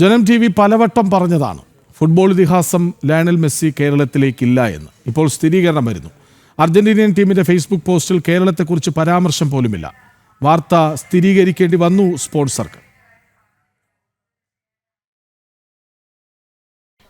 ജനം T V പലവട്ടം പറഞ്ഞതാണ് ഫുട്ബോൾ ഇതിഹാസം ലയണൽ മെസ്സി കേരളത്തിലേക്കില്ല എന്ന്. ഇപ്പോൾ സ്ഥിരീകരണം വരുന്നു. അർജന്റീനിയൻ ടീമിന്റെ ഫേസ്ബുക്ക് പോസ്റ്റിൽ കേരളത്തെക്കുറിച്ച് പരാമർശം പോലുമില്ല. വാർത്ത സ്ഥിരീകരിക്കേണ്ടി വന്നു സ്പോൺസർക്ക്.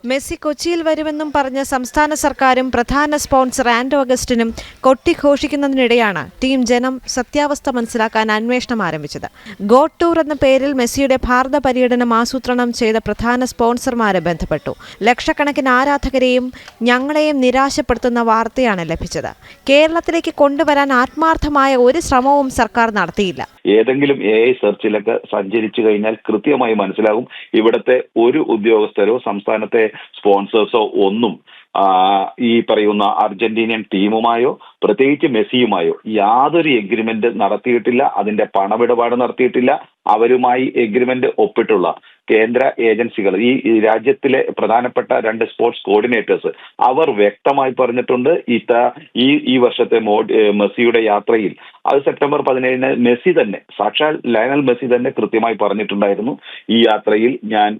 മെസ്സി കൊച്ചിയിൽ വരുമെന്നും പറഞ്ഞ സംസ്ഥാന സർക്കാരും പ്രധാന സ്പോൺസർ ആൻഡ് ഓഗസ്റ്റിനും കൊട്ടിഘോഷിക്കുന്നതിനിടെയാണ് ടീം ജനം സത്യാവസ്ഥ മനസ്സിലാക്കാൻ അന്വേഷണം ആരംഭിച്ചത്. ഗോ ടൂർ എന്ന പേരിൽ മെസ്സിയുടെ ഭാരത പര്യടനം ആസൂത്രണം ചെയ്ത പ്രധാന സ്പോൺസർമാരെ ബന്ധപ്പെട്ടു. ലക്ഷക്കണക്കിന് ആരാധകരെയും ഞങ്ങളെയും നിരാശപ്പെടുത്തുന്ന വാർത്തയാണ് ലഭിച്ചത്. കേരളത്തിലേക്ക് കൊണ്ടുവരാൻ ആത്മാർത്ഥമായ ഒരു ശ്രമവും സർക്കാർ നടത്തിയില്ല. ഏതെങ്കിലും എ ഐ സെർച്ചിലൊക്കെ സഞ്ചരിച്ചു കഴിഞ്ഞാൽ കൃത്യമായി മനസ്സിലാകും ഇവിടുത്തെ ഒരു ഉദ്യോഗസ്ഥരോ സംസ്ഥാനത്തെ സ്പോൺസേഴ്സോ ഒന്നും ഈ പറയുന്ന അർജന്റീനിയൻ ടീമുമായോ പ്രത്യേകിച്ച് മെസ്സിയുമായോ യാതൊരു എഗ്രിമെന്റ് നടത്തിയിട്ടില്ല അതിന്റെ പണമിടപാട് നടത്തിയിട്ടില്ല അവരുമായി എഗ്രിമെന്റ് ഒപ്പിട്ടുള്ള കേന്ദ്ര ഏജൻസികൾ ഈ രാജ്യത്തിലെ പ്രധാനപ്പെട്ട രണ്ട് സ്പോർട്സ് കോർഡിനേറ്റേഴ്സ് അവർ വ്യക്തമായി പറഞ്ഞിട്ടുണ്ട് ഇത്ത ഈ ഈ വർഷത്തെ മെസ്സിയുടെ യാത്രയിൽ. അത് സെപ്റ്റംബർ പതിനേഴിന് മെസ്സി തന്നെ സാക്ഷാൽ ലയനൽ മെസ്സി തന്നെ കൃത്യമായി പറഞ്ഞിട്ടുണ്ടായിരുന്നു. ഈ യാത്രയിൽ ഞാൻ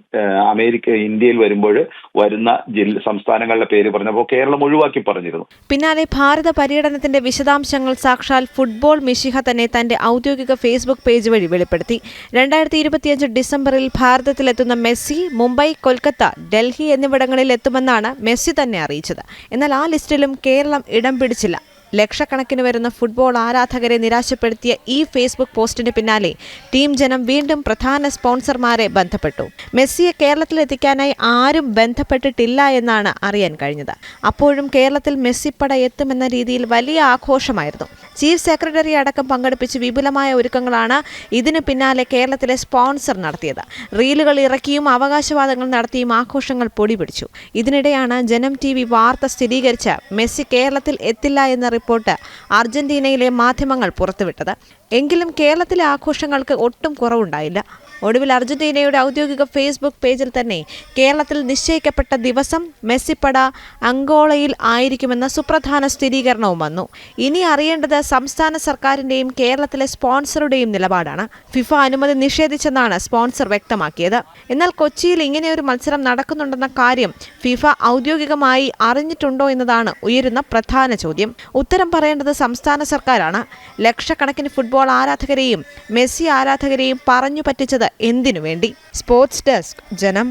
അമേരിക്ക ഇന്ത്യയിൽ വരുമ്പോൾ വരുന്ന ജില്ല സംസ്ഥാനങ്ങളുടെ പേര് പറഞ്ഞപ്പോൾ കേരളം ഒഴിവാക്കി പറഞ്ഞിരുന്നു. പിന്നാലെ ഭാരത പര്യടനത്തിന്റെ വിശദാംശങ്ങൾ സാക്ഷാൽ ഫുട്ബോൾ മിഷിഹ തന്നെ തന്റെ ഔദ്യോഗിക ഫേസ്ബുക്ക് പേജ് വഴി വെളിപ്പെടുത്തി. രണ്ടായിരത്തി ഇരുപത്തിയഞ്ച് ഡിസംബറിൽ ഭാരതത്തിലെത്തുന്ന മെസ്സി മുംബൈ കൊൽക്കത്ത ഡൽഹി എന്നിവിടങ്ങളിൽ എത്തുമെന്നാണ് മെസ്സി തന്നെ അറിയിച്ചത്. എന്നാൽ ആ ലിസ്റ്റിലും കേരളം ഇടം പിടിച്ചില്ല. ലക്ഷക്കണക്കിന് വരുന്ന ഫുട്ബോൾ ആരാധകരെ നിരാശപ്പെടുത്തിയ ഈ ഫേസ്ബുക്ക് പോസ്റ്റിന് പിന്നാലെ ടീം ജനം വീണ്ടും പ്രധാന സ്പോൺസർമാരെ ബന്ധപ്പെട്ടു. മെസ്സിയെ കേരളത്തിലെത്തിക്കാനായി ആരും ബന്ധപ്പെട്ടിട്ടില്ല എന്നാണ് അറിയാൻ കഴിഞ്ഞത്. അപ്പോഴും കേരളത്തിൽ മെസ്സിപ്പട എത്തുമെന്ന രീതിയിൽ വലിയ ആഘോഷമായിരുന്നു. ചീഫ് സെക്രട്ടറി അടക്കം പങ്കെടുപ്പിച്ച് വിപുലമായ ഒരുക്കങ്ങളാണ് ഇതിനു പിന്നാലെ കേരളത്തിലെ സ്പോൺസർ നടത്തിയത്. റീലുകൾ ഇറക്കിയും അവകാശവാദങ്ങൾ നടത്തിയും ആഘോഷങ്ങൾ പൊടിപിടിച്ചു. ഇതിനിടെയാണ് ജനം ടി വി വാർത്ത സ്ഥിരീകരിച്ച മെസ്സി കേരളത്തിൽ എത്തില്ല എന്ന റിപ്പോർട്ട് അർജന്റീനയിലെ മാധ്യമങ്ങൾ പുറത്തുവിട്ടത്. എങ്കിലും കേരളത്തിലെ ആഘോഷങ്ങൾക്ക് ഒട്ടും കുറവുണ്ടായില്ല. ഒടുവിൽ അർജന്റീനയുടെ ഔദ്യോഗിക ഫേസ്ബുക്ക് പേജിൽ തന്നെ കേരളത്തിൽ നിശ്ചയിക്കപ്പെട്ട ദിവസം മെസ്സിപ്പട അങ്കോളയിൽ ആയിരിക്കുമെന്ന സുപ്രധാന സ്ഥിരീകരണവും വന്നു. ഇനി അറിയേണ്ടത് സംസ്ഥാന സർക്കാരിന്റെയും കേരളത്തിലെ സ്പോൺസറുടെയും നിലപാടാണ്. ഫിഫ അനുമതി നിഷേധിച്ചെന്നാണ് സ്പോൺസർ വ്യക്തമാക്കിയത്. എന്നാൽ കൊച്ചിയിൽ ഇങ്ങനെയൊരു മത്സരം നടക്കുന്നുണ്ടെന്ന കാര്യം ഫിഫ ഔദ്യോഗികമായി അറിഞ്ഞിട്ടുണ്ടോ എന്നതാണ് ഉയരുന്ന പ്രധാന ചോദ്യം. ഉത്തരം പറയേണ്ടത് സംസ്ഥാന സർക്കാരാണ്. ലക്ഷക്കണക്കിന് ഫുട്ബോൾ ആരാധകരെയും മെസ്സി ആരാധകരെയും പറഞ്ഞു പറ്റിച്ചത് എന്തിനു വേണ്ടി? സ്പോർട്സ് ഡെസ്ക് ജനം